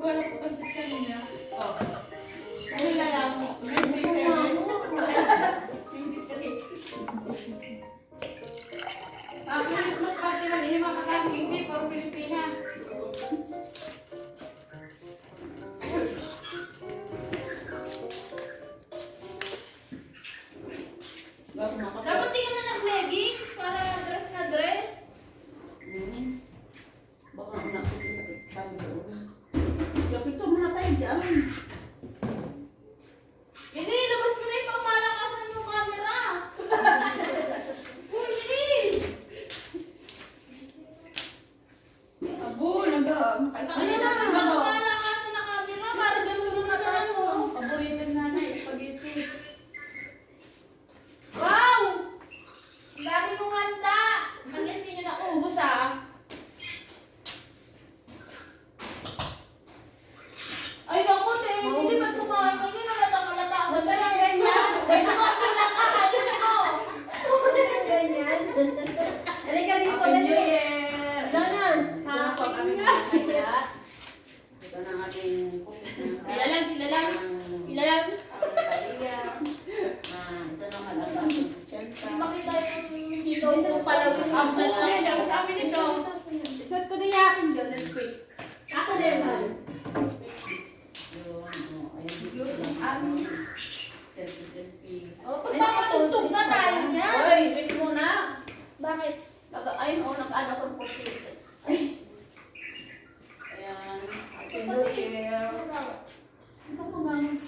Wala po kasi kanina. Oh. Ano na lang, 27. 23. Ah, Christmas party man, hindi makakami, hindi, puro Pilipina. Bakit? Nag ay mo nag-ano ko. Ay. Ayan. Happy New Year. Ikaw mo naman.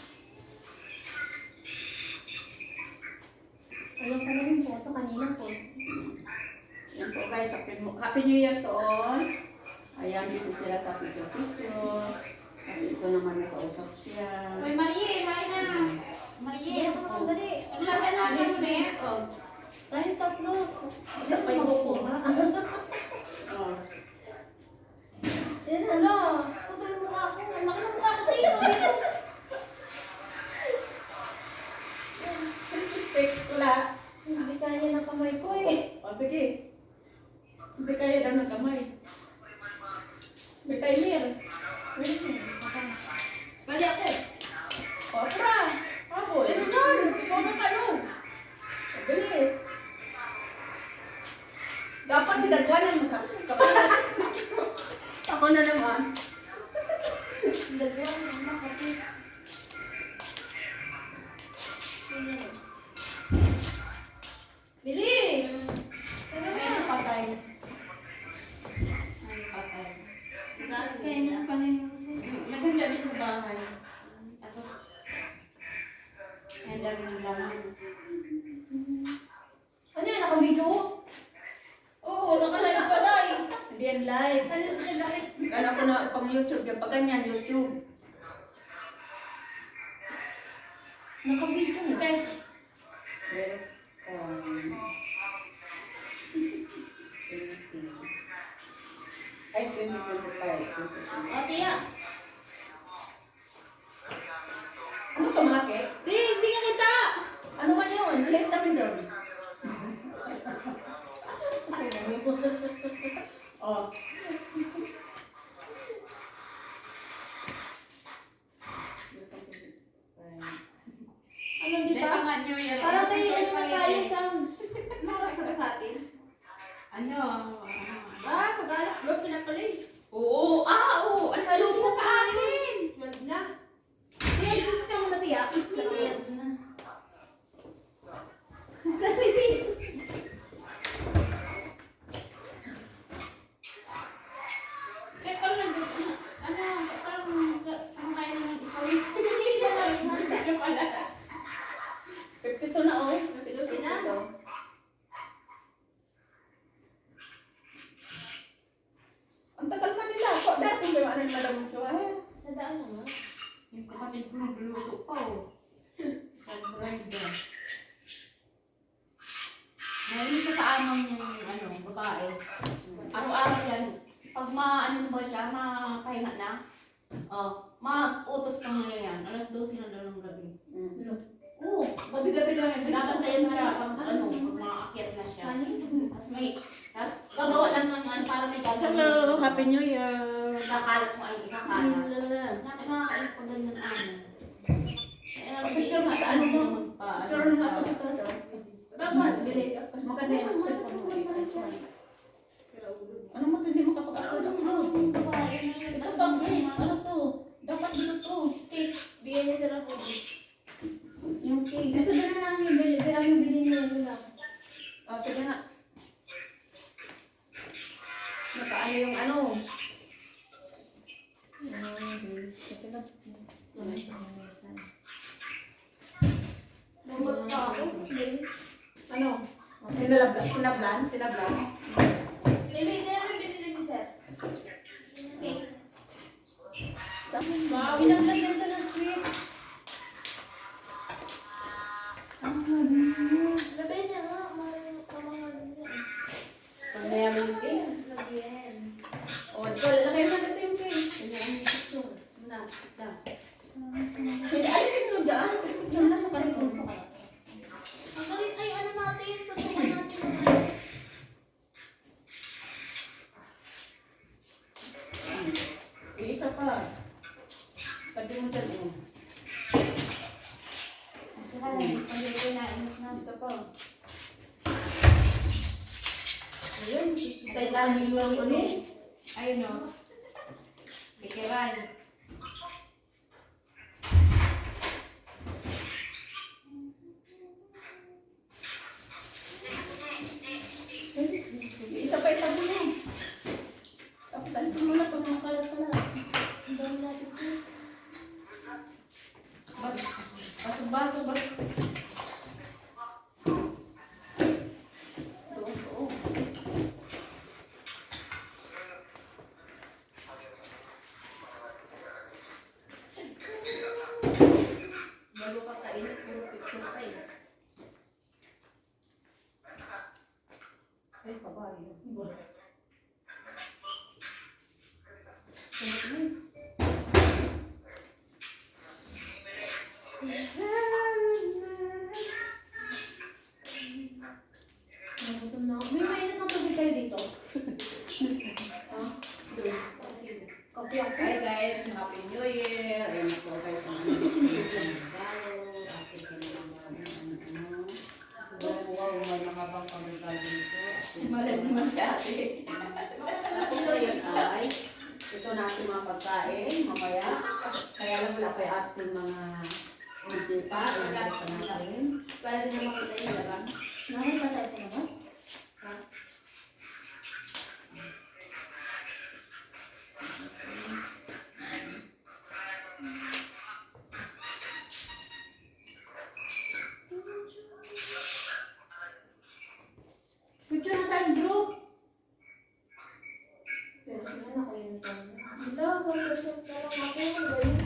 Ayaw pa rin po. Ito kanina po. Yan po guys, happy, Mo- happy New Year to all. Ayan, busy sila sa picture-picture. At ito naman nakausap siya. Uy, Marie, Marie na. Marie. Ayan ako, dali. Ang ako, miss, Dahil tatlo. Isa pa yung huko. Oh. Yan, ano? Kapal mo mukha ko. Ang laki ng mukha ko. Dito. Selfie wala. Hindi kaya ng kamay ko eh. O sige. Hindi kaya daw ng kamay. May timer. Wait 2025. o tiya. Ano to? Di, hindi ka kita. Ano man yun? Late namin doon. oh. Ano, di ba? Parang tayo, ano na tayo, Sams. Ano? Ah, mag-alak. Lo, pinapalay. Oo, ah, oo. Ang salo mo sa akin. Wag na. Kaya, Jesus ka muna, tiya. Yes. Kaya parang nag- ano, parang parang kaya mo ng isawit. Hindi na lang. Ano pala? 52 na oh. 60 na. Ang tagal man nila. Ako, dati ba ano yung madam mo eh. Sa daan naman. Yung kapatid ko nagluluto pa oh. Sa bride. Ngayon isa sa amang yung ano, babae. Araw-araw yan. Pag ma, ano ba siya, mapahinga na. Oh, ma-utos pa ngayon yan. Alas 12 na daw ng gabi. Mm. Oo, gabi-gabi lang yan. Binabantayan na siya pag ano, pag maakyat na siya. Ano? Tapos may, Tapos gagawa lang ng ano, para may gagawin. Hello, Happy New Year! Kakalat mo ang ikakalat. Lala. Nakaka- Nakakaalis ko din ng ano. Eh, Picture nga sa ano mo? Pa- Picture mo sa- ako ito daw. Bagay. Bili. Mas maganda yung cellphone mo. Ano mo ito? Hindi mo kapag-upload. Babae na yun. Ito bagay. Ano to? Dapat dito to. Cake. Bigyan niya sila po. Yung cake. Ito na lang namin bili. Pero ang bili niya yun lang. Oh, sige nga. Nakaano yung ano? Sige lang. Bubot pa ako. Ano? Pinalablan? Pinablan? Pinablan? Baby, hindi namin binili ni Sir. Okay. Saan? Pinaglan ganda ng sweet. Lagay niya nga. Mga kamahal niya. Pag mayaman yung cake. Lagyan. O, ito, lalagay mo na ito yung cake. Kanya ang picture. Na, na. Hindi, alisin mo dyan. Picture na sa karito. Ang galing, ay ano natin, pasukan natin. Yung isa pa. Pwede mo dyan, eh. Saka na, gusto ko din na init na. Isa pa. Ayun, yung ano eh. Ayun o. Sikiran. Isa pa itabi mo. Tapos alisin mo na ito mga kalat-kalat. Ang dami natin po. Bas, baso-baso, bas. Doon, doon. Bago ka kainit, puro picture ka eh. Ay, kabayo. Iba. Nagutom na ako. May mainit ng tubig kayo dito. Ha? Kopi ako. Hi guys, Happy New Year! Ayun na po guys, mga regalo. Akin ka na mga ano. Wow, wow, may mga bang pangregalo dito. Malag naman si ate. Ako ngayon ay, ito na ating mga pagkain, mamaya. Kaya lang wala pa yung ating mga bisita. Ilagay pa natin. Pwede na makita yung laban. Nakita tayo sa labas? Picture na tayong group. Pero sila nakalimutan na. Wala, 1% na lang ako. Ang galing.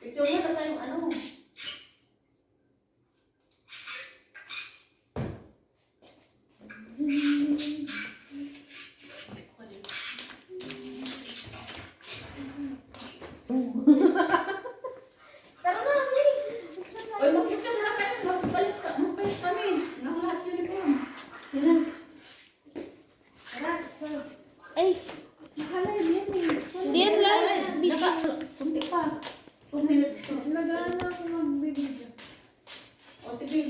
Picture mo na tayong ano. Tara na, Lee. Oy, mag-picture na lang tayo. Magpalit ka. Magpalit kami. Ng lahat uniform. Yan na. Tara, tara. Ay, Mahala yun yan eh. Hindi yan live. Naka, kunti pa. Two minutes pa. Nag-ano ako magbibidyo. O sige.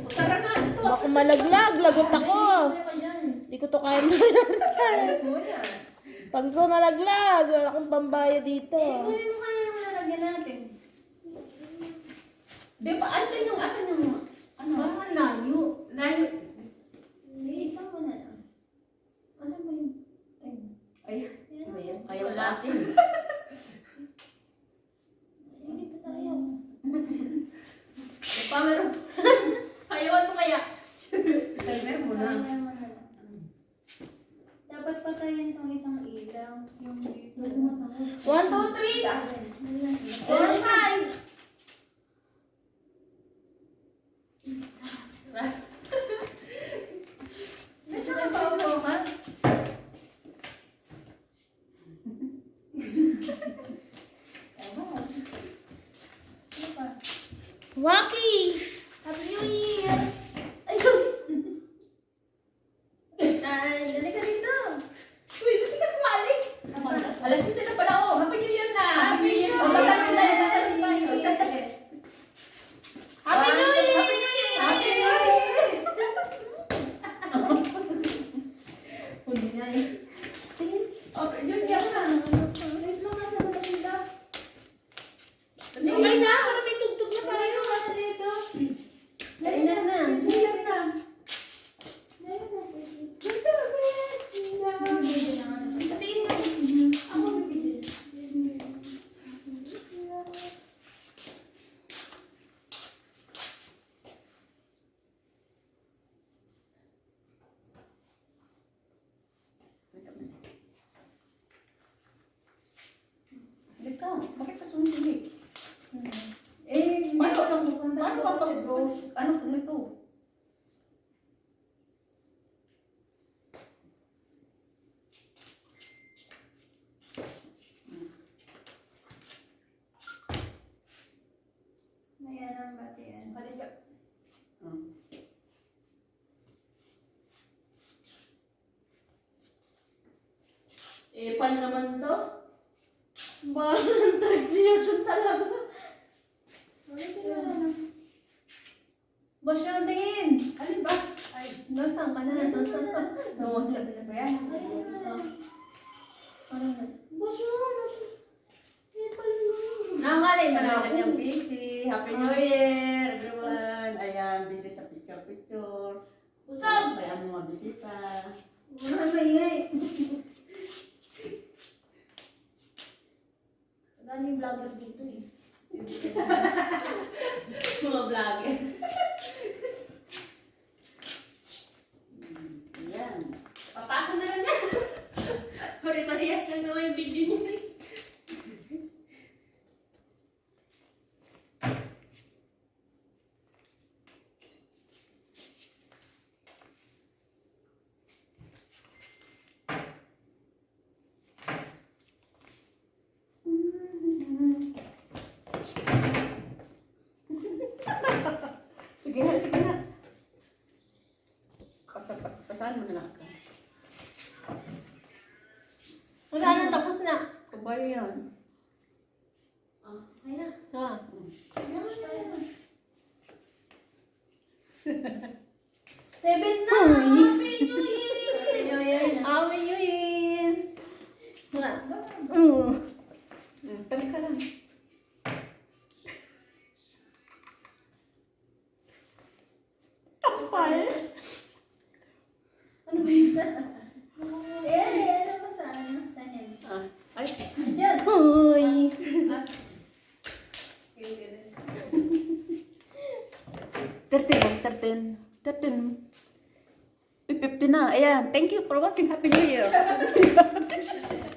O tara na. Ito. Baka malaglag, lagot ako. Hindi ko to kaya Ayos mo yan. Pag ko nalaglag, wala akong pambaya dito. Eh, kunin mo kaya yung lalagyan natin. Di ba, andyan yung asan yung, ano? Baka layo. Layo. Hindi, isang mo na lang. Asan mo yun? Ay, Ay, Ayan. ayaw sa atin. Ayan ang batian. Balikat. Eh, pan naman to? Bahan, tagpiyasan talaga. Boss yung tingin. Alin ba? Ay, nasaan ka na? Nawala na ba yan yung Eh, pala. Nangalay Ano na ako? kanyang busy. Happy New Year, everyone. Ayan, busy sa picture-picture. Usap! Bisita. Wala maingay. Daming vlogger dito eh. Mga vlogger. Ayan. Papako na lang yan. Pare-parehat lang naman yung video niya. eh. Sige na, sige na. Pasal, pasal, pasahan mo na lang. Wala na, tapos na. Kabayo yan. Ay na. Ha? Seven 13 lang, 13. 13. 50 na. Ayan. Thank you for watching. Happy New Year.